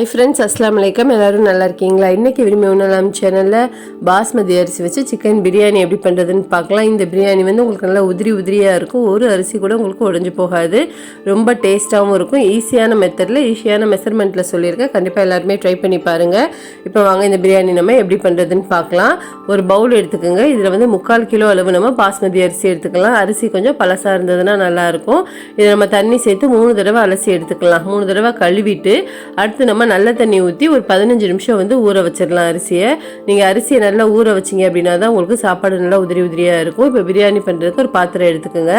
Hi friends அஸ்லாம் வலைக்கம் எல்லோரும் நல்லா இருக்கீங்களா? இன்றைக்கி விரும்பி உணலாம் சேனலில் பாஸ்மதி அரிசி வச்சு சிக்கன் பிரியாணி எப்படி பண்ணுறதுன்னு பார்க்கலாம். இந்த பிரியாணி வந்து உங்களுக்கு நல்லா உதிரி உதிரியாக இருக்கும். ஒரு அரிசி கூட உங்களுக்கு உடஞ்சி போகாது. ரொம்ப டேஸ்ட்டாகவும் இருக்கும். ஈஸியான மெத்தடில் ஈஸியான மெஷர்மெண்ட்டில் சொல்லியிருக்கேன். கண்டிப்பாக எல்லாருமே ட்ரை பண்ணி பாருங்கள் இப்போ வாங்க இந்த பிரியாணி நம்ம எப்படி பண்ணுறதுன்னு பார்க்கலாம். ஒரு பவுல் எடுத்துக்கோங்க. இதில் வந்து முக்கால் கிலோ அளவு நம்ம பாஸ்மதி அரிசி எடுத்துக்கலாம். அரிசி கொஞ்சம் பழசாக இருந்ததுன்னா நல்லாயிருக்கும் இதை நம்ம தண்ணி சேர்த்து மூணு தடவை அலசி எடுத்துக்கலாம். மூணு தடவை கழுவிட்டு அடுத்து நம்ம நல்ல தண்ணி ஊற்றி ஒரு பதினஞ்சு நிமிஷம் வந்து ஊற வச்சிடலாம் அரிசியை. நீங்கள் அரிசியை நல்லா ஊற வச்சிங்க அப்படின்னா தான் உங்களுக்கு சாப்பாடு நல்லா உதிரி உதிரியாக இருக்கும். இப்போ பிரியாணி பண்ணுறதுக்கு ஒரு பாத்திரம் எடுத்துக்கோங்க.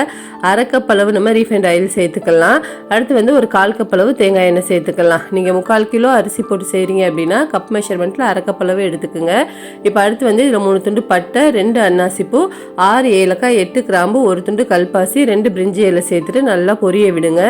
அரை கப் அளவு நம்ம ரீஃபைண்ட் ஆயில் சேர்த்துக்கலாம். அடுத்து வந்து ஒரு கால் கப் அளவு தேங்காய் எண்ணெய் சேர்த்துக்கலாம். நீங்கள் முக்கால் கிலோ அரிசி போட்டு செய்கிறீங்க அப்படின்னா கப் மெஷர்மெண்ட்டில் அரை கப் அளவு எடுத்துக்கோங்க. இப்போ அடுத்து வந்து இதில் மூணு துண்டு பட்டை ரெண்டு அன்னாசிப்பூ ஆறு ஏலக்காய் எட்டு கிராம்பு ஒரு துண்டு கல்பாசி ரெண்டு பிரிஞ்சி இலை சேர்த்துட்டு நல்லா பொரிய விடுங்க.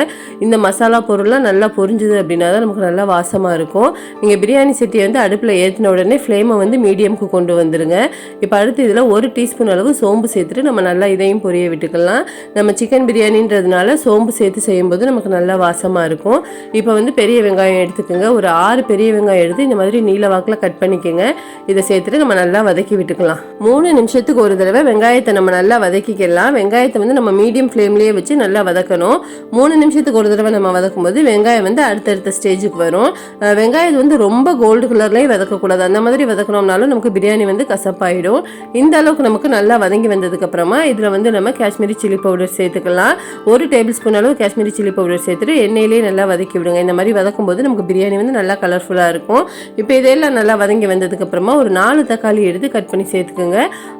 இந்த மசாலா பொருள்லாம் நல்லா பொரிஞ்சுது அப்படின்னா தான் நமக்கு நல்லா வாசமாக இருக்கும். நீங்கள் பிரியாணி சட்டியை வந்து அடுப்பில் ஏற்றின உடனே ஃப்ளேமை வந்து மீடியமுக்கு கொண்டு வந்துடுங்க இப்போ அடுத்து இதில் ஒரு டீஸ்பூன் அளவு சோம்பு சேர்த்துட்டு நம்ம நல்லா இதையும் பொரிய விட்டுக்கலாம். நம்ம சிக்கன் பிரியாணின்றதுனால சோம்பு சேர்த்து செய்யும்போது நமக்கு நல்லா வாசமாக இருக்கும். இப்போ வந்து பெரிய வெங்காயம் எடுத்துக்கோங்க. ஒரு ஆறு பெரிய வெங்காயம் எடுத்து இந்த மாதிரி நீல வாக்கில் கட் பண்ணிக்கோங்க. இதை சேர்த்துட்டு நம்ம நல்லா வதக்கி விட்டுக்கலாம். மூணு நிமிஷத்துக்கு ஒரு தடவை வெங்காயத்தை நம்ம நல்லா வதக்கிக்கலாம். வெங்காயத்தை வந்து நம்ம மீடியம் ஃப்ளேம்லேயே வச்சு நல்லா வதக்கணும். மூணு நிமிஷத்துக்கு ஒரு தடவை நம்ம வதக்கும் போது வெங்காயம் வந்து அடுத்தடுத்த ஸ்டேஜுக்கு வரும். வெங்காயம் வந்து ரொம்ப கோல்டு கலர்லேயே வதக்கக்கூடாது. அந்த மாதிரி வதக்கணும்னாலும் நமக்கு பிரியாணி வந்து கசப்பாயிடும். இந்த அளவுக்கு நமக்கு நல்லா வதங்கி வந்ததுக்கப்புறமா இதில் வந்து நம்ம காஷ்மீரி சில்லி பவுடர் சேர்த்துக்கலாம். ஒரு டேபிள் ஸ்பூன் அளவு காஷ்மீரி சில்லி பவுடர் சேர்த்துட்டு எண்ணெயிலேயே நல்லா வதக்கி விடுங்க. இந்த மாதிரி வதக்கும் போது நமக்கு பிரியாணி வந்து நல்லா கலர்ஃபுல்லாக இருக்கும். இப்போ இதெல்லாம் நல்லா வதங்கி வந்ததுக்கப்புறமா ஒரு நாலு தக்காளி எடுத்து கட் பண்ணி சேர்த்துக்கோங்க.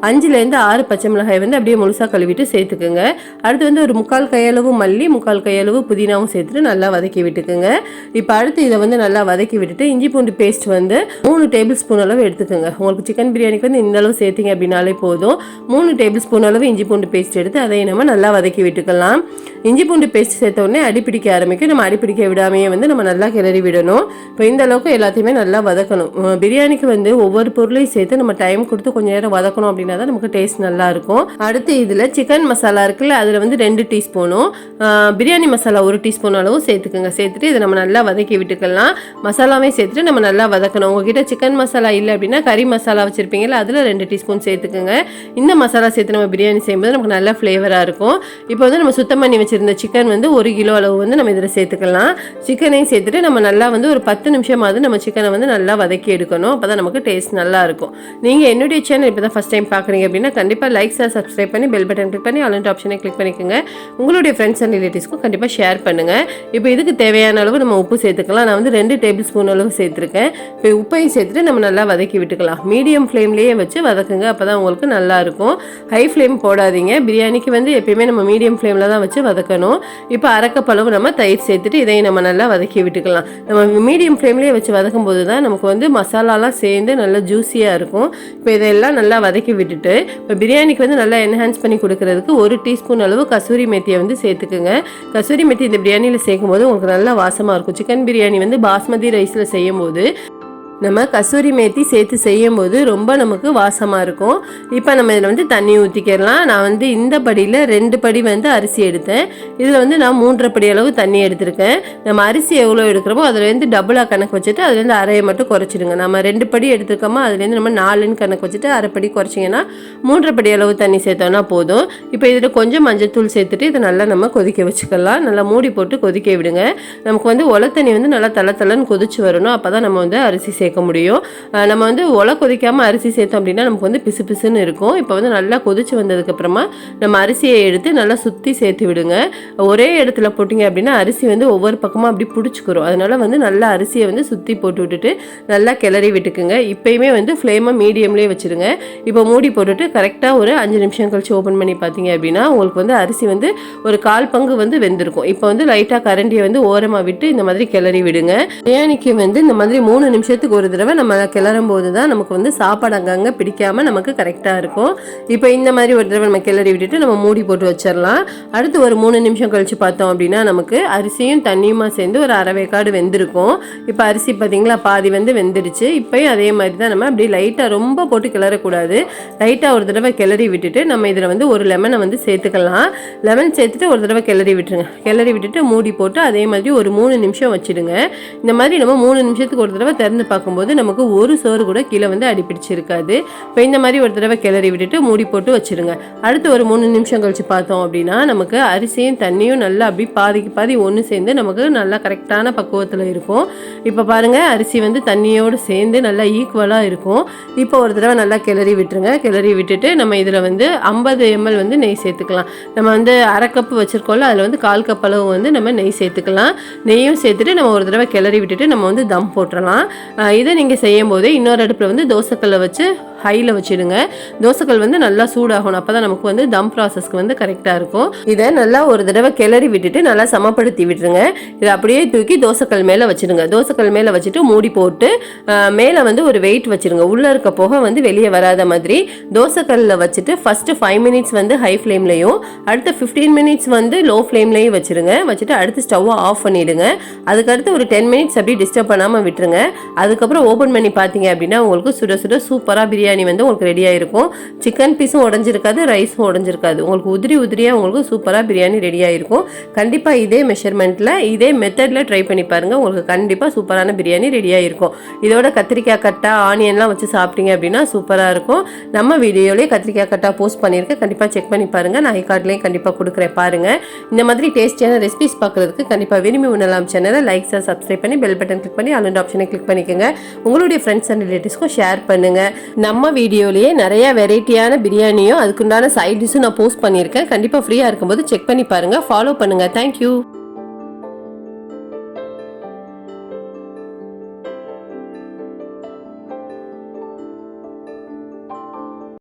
அஞ்சுலேருந்து ஆறு பச்சை மிளகாய் வந்து அப்படியே முழுசாக கழுவிட்டு சேர்த்துக்கோங்க. அடுத்து வந்து ஒரு முக்கால் கையளவு மல்லி முக்கால் கையளவு புதினாவும் சேர்த்துட்டு நல்லா வதக்கி விட்டுக்குங்க. இப்போ அடுத்து இதை வந்து நல்லா வதக்கி விட்டுட்டு இஞ்சி பூண்டு பேஸ்ட் வந்து மூணு டேபிள் ஸ்பூன் அளவு எடுத்துக்கோங்க. உங்களுக்கு சிக்கன் பிரியாணிக்கு வந்து இந்த அளவு சேர்த்திங்க அப்படின்னாலே போதும். மூணு டேபிள் ஸ்பூன் அளவு இஞ்சி பூண்டு பேஸ்ட் எடுத்து அதையும் நம்ம நல்லா வதக்கி விட்டுக்கலாம். இஞ்சி பூண்டு பேஸ்ட் சேர்த்த உடனே அடிப்பிடிக்க ஆரம்பிக்கும். நம்ம அடிப்பிடிக்க விடாமையே வந்து நம்ம நல்லா கிளறி விடணும். இப்போ இந்த அளவுக்கு எல்லாத்தையுமே நல்லா வதக்கணும். பிரியாணிக்கு வந்து ஒவ்வொரு பொருளையும் சேர்த்து நம்ம டைம் கொடுத்து கொஞ்சம் நேரம் வதக்கணும் அப்படின்னா தான் நமக்கு டேஸ்ட் நல்லா இருக்கும். அடுத்து இதில் சிக்கன் மசாலா இருக்குல்ல அதில் வந்து ரெண்டு டீஸ்பூனும் பிரியாணி மசாலா ஒரு டீஸ்பூன் அளவும் சேர்த்துக்கோங்க. சேர்த்துட்டு இதை நம்ம நல்லா வதக்கி விட்டுக்கலாம். மசாலாவே சேர்த்துட்டு நம்ம நல்லா வதக்கணும். உங்ககிட்ட சிக்கன் மசாலா இல்லை அப்படின்னா கறி மசாலா வச்சுருப்பீங்களா அதில் ரெண்டு டீஸ்பூன் சேர்த்துக்கோங்க. இந்த மசாலா சேர்த்து நம்ம பிரியாணி செய்யும்போது நமக்கு நல்ல ஃப்ளேவராக இருக்கும். இப்போ வந்து நம்ம சுத்தம் பண்ணி வச்சுருந்த சிக்கன் வந்து ஒரு கிலோ அளவு வந்து நம்ம இதில் சேர்த்துக்கலாம். சிக்கனையும் சேர்த்துட்டு நம்ம நல்லா வந்து ஒரு பத்து நிமிஷமாவது நம்ம சிக்கனை வந்து நல்லா வதக்கி எடுக்கணும். அப்போ தான் நமக்கு டேஸ்ட் நல்லா இருக்கும். நீங்கள் என்னுடைய சேனல் இப்போ தான் ஃபஸ்ட் டைம் பார்க்குறீங்க அப்படின்னா கண்டிப்பாக லைக் சார் சப்ஸ்கிரைப் பண்ணி பெல் பட்டன் கிளிக் பண்ணி ஆல் ஆப்ஷனை கிளிக் பண்ணிக்கோங்க. உங்களுடைய ஃப்ரெண்ட்ஸ் அண்ட் ரிலேட்டிவ்ஸ்க்கும் கண்டிப்பாக ஷேர் பண்ணுங்கள் இப்போ இதுக்கு தேவையான அளவு நம்ம உப்பு சேர்த்துக்கலாம். நான் வந்து ரெண்டு டேபிள் ஸ்பூன் அளவு சேர்த்துருக்கேன். இப்போ உப்பையும் சேர்த்துட்டு நம்ம நல்லா வதக்கி விட்டுக்கலாம். மீடியம் ஃப்ளேம்லேயே வச்சு வதக்குங்க அப்போ தான் உங்களுக்கு நல்லாயிருக்கும் ஹை ஃப்ளேம் போடாதீங்க. பிரியாணிக்கு வந்து எப்பயுமே நம்ம மீடியம் ஃப்ளேமில் தான் வச்சு வதக்கணும். இப்போ அரைக்கப்பளவு நம்ம தயிர் சேர்த்துட்டு இதையும் நம்ம நல்லா வதக்கி விட்டுக்கலாம். நம்ம மீடியம் ஃப்ளேம்லேயே வச்சு வதக்கும் போது தான் நமக்கு வந்து மசாலாலாம் சேர்ந்து நல்லா ஜூஸியாக இருக்கும். இப்போ இதெல்லாம் நல்லா வதக்கி விட்டுட்டு இப்போ பிரியாணிக்கு வந்து நல்லா என்ஹான்ஸ் பண்ணி கொடுக்கறதுக்கு ஒரு டீஸ்பூன் அளவு கசூரி மெத்தியை வந்து சேர்த்துக்குங்க. கசூரி மெத்தி இந்த பிரியாணியில் சேர்க்கும் போது உங்களுக்கு நல்லா வாசமாக இருக்கும். சிக்கன் பிரியாணி வந்து பாஸ்மதி ரைஸில் செய்யும் போது நம்ம கசூரி மேத்தி சேர்த்து செய்யும் போது ரொம்ப நமக்கு வாசமாக இருக்கும். இப்போ நம்ம இதில் வந்து தண்ணி ஊற்றிக்கிடலாம் நான் வந்து இந்த படியில் ரெண்டு படி வந்து அரிசி எடுத்தேன். இதில் வந்து நான் மூன்றரை படி அளவு தண்ணி எடுத்திருக்கேன். நம்ம அரிசி எவ்வளோ எடுக்கிறோமோ அதுலேருந்து டபுளாக கணக்கு வச்சுட்டு அதுலேருந்து அரையை மட்டும் குறைச்சிடுங்க. நம்ம ரெண்டு படி எடுத்துருக்கோமோ அதுலேருந்து நம்ம நாலுன்னு கணக்கு வச்சுட்டு அரைப்படி குறைச்சிங்கன்னா மூன்றரை படி அளவு தண்ணி சேர்த்தோன்னா போதும். இப்போ இதில் கொஞ்சம் மஞ்சத்தூள் சேர்த்துட்டு இதை நல்லா நம்ம கொதிக்க வச்சுக்கலாம். நல்லா மூடி போட்டு கொதிக்க விடுங்க. நமக்கு வந்து ஒலை தண்ணி வந்து நல்லா தலை தலைன்னு கொதிச்சு வரணும். அப்போ தான் நம்ம வந்து அரிசி சேர்க்க முடியும். நம்ம வந்து ஒலை கொதிக்காமல் அரிசி சேர்த்தோம் அப்படின்னா நமக்கு வந்து பிசு பிசுன்னு இருக்கும். இப்போ வந்து நல்லா கொதிச்சு வந்ததுக்கப்புறமா நம்ம அரிசியை எடுத்து நல்லா சுற்றி சேர்த்து விடுங்க. ஒரே இடத்துல போட்டிங்க அப்படின்னா அரிசி வந்து ஒவ்வொரு பக்கமாக அப்படி பிடிச்சிக்கிறோம் அதனால வந்து நல்லா அரிசியை வந்து சுற்றி போட்டு விட்டுட்டு நல்லா கிளறி விட்டுக்குங்க. இப்போயுமே வந்து ஃப்ளேமை மீடியம்லேயே வச்சுருங்க. இப்போ மூடி போட்டுட்டு கரெக்டாக ஒரு அஞ்சு நிமிஷம் கழிச்சு ஓப்பன் பண்ணி பார்த்தீங்க அப்படின்னா உங்களுக்கு வந்து அரிசி வந்து ஒரு கால் பங்கு வந்து வெந்திருக்கும். இப்போ வந்து லைட்டாக கரண்டியை வந்து ஓரமாக விட்டு இந்த மாதிரி கிளறி விடுங்க. பிரியாணிக்கு வந்து இந்த மாதிரி மூணு நிமிஷத்துக்கு ஒரு தடவை நம்ம கிளறும் போது தான் நமக்கு வந்து சாப்பாடு அங்கங்கே பிடிக்காமல் நமக்கு கரெக்டாக இருக்கும். இப்போ இந்த மாதிரி ஒரு தடவை நம்ம கிளறி விட்டுட்டு நம்ம மூடி போட்டு வச்சிடலாம் அடுத்து ஒரு மூணு நிமிஷம் கழிச்சு பார்த்தோம் அப்படின்னா நமக்கு அரிசியும் தண்ணியுமா சேர்ந்து ஒரு அரைவேக்காடு வெந்திருக்கும். இப்போ அரிசி பார்த்தீங்களா பாதி வந்து வெந்துடுச்சு. இப்போயும் அதே மாதிரி தான் நம்ம அப்படியே லைட்டாக ரொம்ப போட்டு கிளறக்கூடாது. லைட்டாக ஒரு தடவை கிளறி விட்டுட்டு நம்ம இதில் வந்து ஒரு லெமனை வந்து சேர்த்துக்கலாம். லெமன் சேர்த்துட்டு ஒரு தடவை கிளறி விட்டுருங்க. கிளறி விட்டுட்டு மூடி போட்டு அதே மாதிரி ஒரு மூணு நிமிஷம் வச்சுடுங்க. இந்த மாதிரி நம்ம மூணு நிமிஷத்துக்கு ஒரு தடவை திறந்து பார்க்கும்போது நமக்கு ஒரு சோறு கூட கீழே வந்து அடிப்பிடிச்சிருக்காது இப்போ இந்த மாதிரி ஒரு தடவை கிளறி விட்டுட்டு மூடி போட்டு வச்சுருங்க. அடுத்து ஒரு மூணு நிமிஷம் கழிச்சு பார்த்தோம் அப்படின்னா நமக்கு அரிசியும் தண்ணியும் நல்லா அப்படி பாதிக்கு பாதி ஒன்று சேர்ந்து நமக்கு நல்லா கரெக்டான பக்குவத்தில் இருக்கும். இப்போ பாருங்கள் அரிசி வந்து தண்ணியோடு சேர்ந்து நல்லா ஈக்குவலாக இருக்கும். இப்போ ஒரு தடவை நல்லா கிளறி விட்டுருங்க. கிளறி விட்டுட்டு நம்ம இதில் வந்து ஐம்பது எம்எல் வந்து நெய் சேர்த்துக்கலாம். நம்ம வந்து அரை கப்பு வச்சுருக்கோம்ல அதில் வந்து கால் கப் அளவு வந்து நம்ம நெய் சேர்த்துக்கலாம். நெய்யும் சேர்த்துட்டு நம்ம ஒரு தடவை கிளறி விட்டுட்டு நம்ம வந்து தம் போட்டுடலாம் இதை நீங்கள் செய்யும் போதே இன்னொரு அடுப்பில் வந்து தோசைக்கல்லை வச்சு ஹையில் வச்சுடுங்க. தோசைக்கல் வந்து நல்லா சூடாகணும். அப்போ தான் நமக்கு வந்து தம் ப்ராசஸ்க்கு வந்து கரெக்டாக இருக்கும். இதை நல்லா ஒரு தடவை கிளறி விட்டுட்டு நல்லா சமப்படுத்தி விட்டுருங்க. இதை அப்படியே தூக்கி தோசைக்கல் மேலே வச்சிடுங்க. தோசைக்கல் மேலே வச்சுட்டு மூடி போட்டு மேலே வந்து ஒரு வெயிட் வச்சுருங்க. உள்ளே இருக்க போக வந்து வெளியே வராத மாதிரி தோசைக்கல்லில் வச்சுட்டு ஃபஸ்ட்டு ஃபைவ் மினிட்ஸ் வந்து ஹை ஃப்ளேம்லையும் அடுத்த ஃபிஃப்டீன் மினிட்ஸ் வந்து லோ ஃப்ளேம்லையும் வச்சிருங்க. வச்சுட்டு அடுத்து ஸ்டவ்வை ஆஃப் பண்ணிவிடுங்க அதுக்கடுத்து ஒரு டென் மினிட்ஸ் அப்படியே டிஸ்டர்ப் பண்ணாமல் விட்டுருங்க. அதுக்கப்புறம் ஓப்பன் பண்ணி பார்த்தீங்க அப்படின்னா உங்களுக்கு சுட சுட சூப்பராக பிரியாணி பிரியாணி வந்து உங்களுக்கு ரெடியாக இருக்கும் சிக்கன் பீஸும் உடஞ்சிருக்காது ரைஸும் உடஞ்சிருக்காது. உங்களுக்கு உதிரி உதிரியாக உங்களுக்கு சூப்பராக பிரியாணி ரெடியாக இருக்கும் கண்டிப்பாக இதே மெஷர்மெண்ட்டில் இதே மெத்தடில் ட்ரை பண்ணி பாருங்கள் உங்களுக்கு கண்டிப்பாக சூப்பரான பிரியாணி ரெடியாக இருக்கும் இதோட கத்திரிக்காய் கட்டா ஆனியன்லாம் வச்சு சாப்பிட்டீங்க அப்படின்னா சூப்பராக இருக்கும். நம்ம வீடியோலேயே கத்திரிக்காய் கட்டா போஸ்ட் பண்ணியிருக்கேன். கண்டிப்பாக செக் பண்ணி பாருங்கள் நான் ஐகார்ட்லேயும் கண்டிப்பாக கொடுக்குறேன். பாருங்கள் இந்த மாதிரி டேஸ்டியான ரெசிபிஸ் பார்க்குறதுக்கு கண்டிப்பாக விரும்பி உணலாம் சேனலை லைக் சார் சப்ஸ்கிரைப் பண்ணி பெல் பட்டன் கிளிக் பண்ணி அலண்ட் ஆப்ஷனை கிளிக் பண்ணிக்கோங்க. உங்களுடைய ஃப்ரெண்ட்ஸ் அண்ட் ரிலேட்டிவ்ஸ்க்கும் ஷேர் பண்ணுங்கள் நம்ம வீடியோலேயே நிறைய வெரைட்டியான பிரியாணியும் அதுக்குண்டான சைட் டிஷ்ஷும் நான் போஸ்ட் பண்ணியிருக்கேன். கண்டிப்பாக ஃப்ரீயாக இருக்கும்போது செக் பண்ணி பாருங்கள் ஃபாலோ பண்ணுங்கள் தேங்க்யூ